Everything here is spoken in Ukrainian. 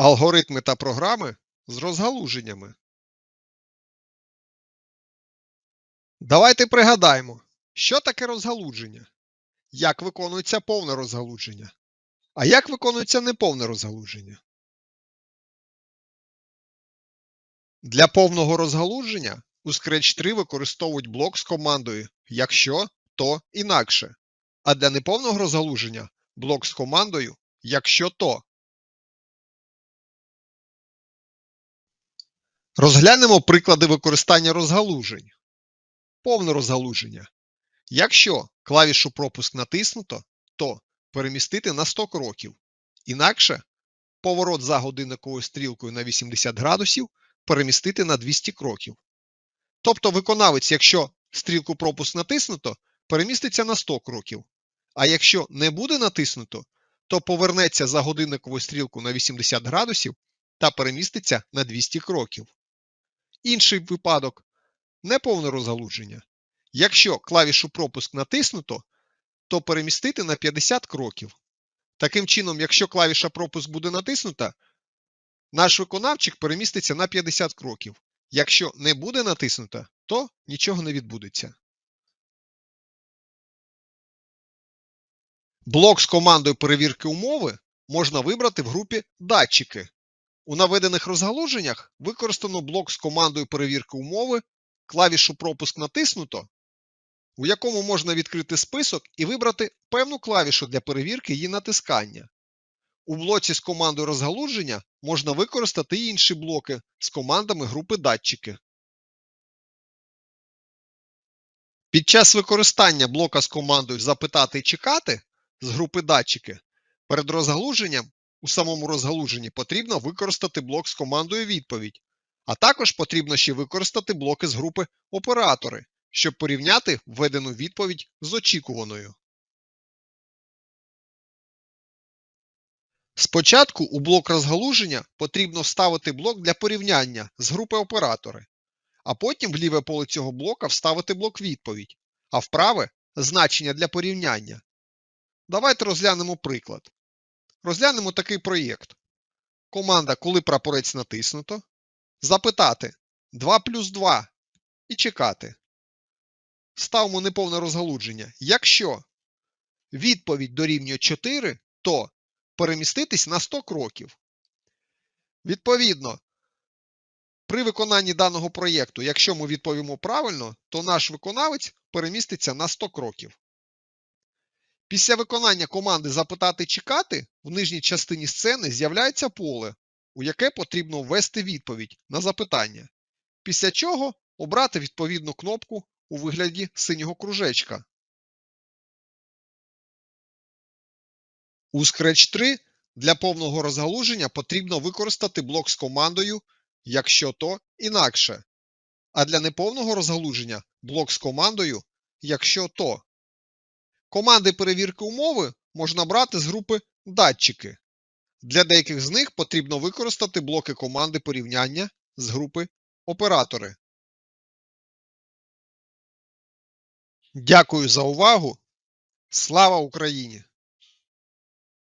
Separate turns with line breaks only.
Алгоритми та програми з розгалуженнями. Давайте пригадаємо, що таке розгалудження, як виконується повне розгалудження, а як виконується неповне розгалудження. Для повного розгалудження у Scratch 3 використовують блок з командою якщо, то, інакше, а для неповного розгалудження блок з командою якщо то. Розглянемо приклади використання розгалужень. Повне розгалуження. Якщо клавішу пропуск натиснуто, то перемістити на 100 кроків. Інакше поворот за годинниковою стрілкою на 80 градусів перемістити на 200 кроків. Тобто виконавець, якщо стрілку пропуск натиснуто, переміститься на 100 кроків. А якщо не буде натиснуто, то повернеться за годинниковою стрілкою на 80 градусів та переміститься на 200 кроків. Інший випадок неповне розгалудження. Якщо клавішу пропуск натиснуто, то перемістити на 50 кроків. Таким чином, якщо клавіша пропуск буде натиснута, наш виконавчик переміститься на 50 кроків. Якщо не буде натиснута, то нічого не відбудеться. Блок з командою перевірки умови можна вибрати в групі Датчики. У наведених розгалуженнях використано блок з командою перевірки умови, клавішу пропуск натиснуто, у якому можна відкрити список і вибрати певну клавішу для перевірки її натискання. У блоці з командою розгалудження можна використати і інші блоки з командами групи датчики. Під час використання блока з командою Запитати і чекати з групи датчики перед розгалуженням у самому розгалуженні потрібно використати блок з командою відповідь, а також потрібно ще використати блоки з групи оператори, щоб порівняти введену відповідь з очікуваною. Спочатку у блок розгалуження потрібно вставити блок для порівняння з групи оператори, а потім в ліве поле цього блока вставити блок відповідь, а в праве значення для порівняння. Давайте розглянемо приклад. Розглянемо такий проєкт. Команда, коли прапорець натиснуто, запитати 2 плюс 2 і чекати. Ставимо неповне розгалудження. Якщо відповідь дорівнює 4, то переміститись на 100 кроків. Відповідно, при виконанні даного проєкту, якщо ми відповімо правильно, то наш виконавець переміститься на 100 кроків. Після виконання команди Запитати чекати в нижній частині сцени з'являється поле, у яке потрібно ввести відповідь на запитання, після чого обрати відповідну кнопку у вигляді синього кружечка. У Scratch 3 для повного розгалуження потрібно використати блок з командою якщо то інакше, а для неповного розгалуження блок з командою якщо то. Команди перевірки умови можна брати з групи датчики. Для деяких з них потрібно використати блоки команди порівняння з групи оператори. Дякую за увагу. Слава Україні!